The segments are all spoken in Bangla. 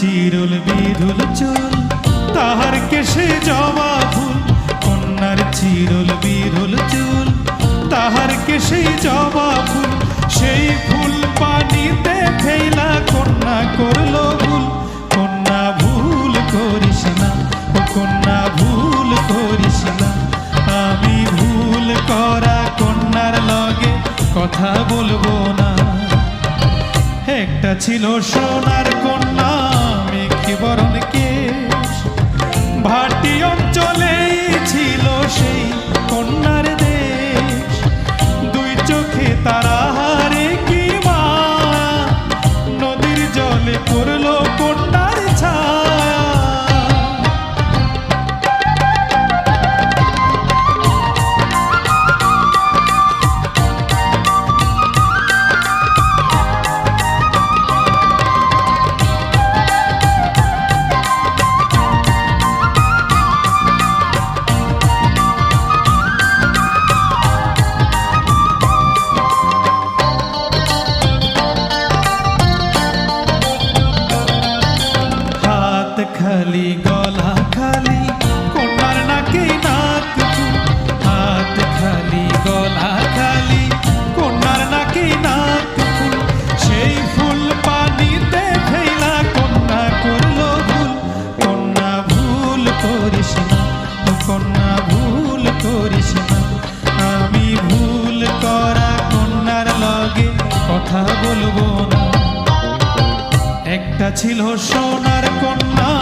চিরুল বিধুল চুল, তাহার কেশে জবা ফুল। কন্যার চিরুল বিধুল চুল, তাহার কেশে জবা ফুল। সেই ফুল পানিতে ফেলা কন্যা করল ভুল। কন্যা ভুল করিস না, ও কন্যা ভুল করিস না। আমি ভুল করা কন্যার লগে কথা বলব না। একটা ছিল সোনার কন্যা বরণ কে? ভাটি অঞ্চলে ছিল সেই কন্যার দেশ। দুই চোখে তারা সেই ফুল পানিতে ফেলা কন্যা ভুল কন্যা ভুল করিস কন্যা ভুল করিস আমি ভুল করা কন্যার লগে কথা বলব একটা ছিল সোনার কন্যা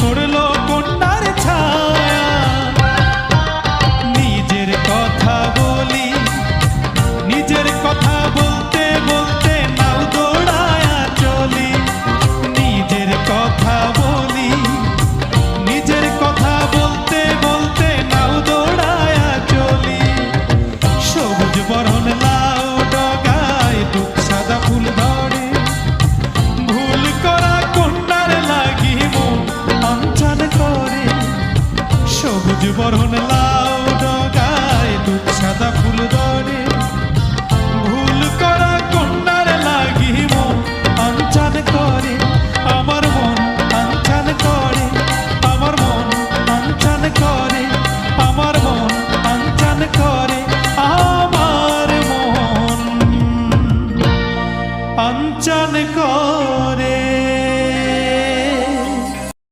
পড়ল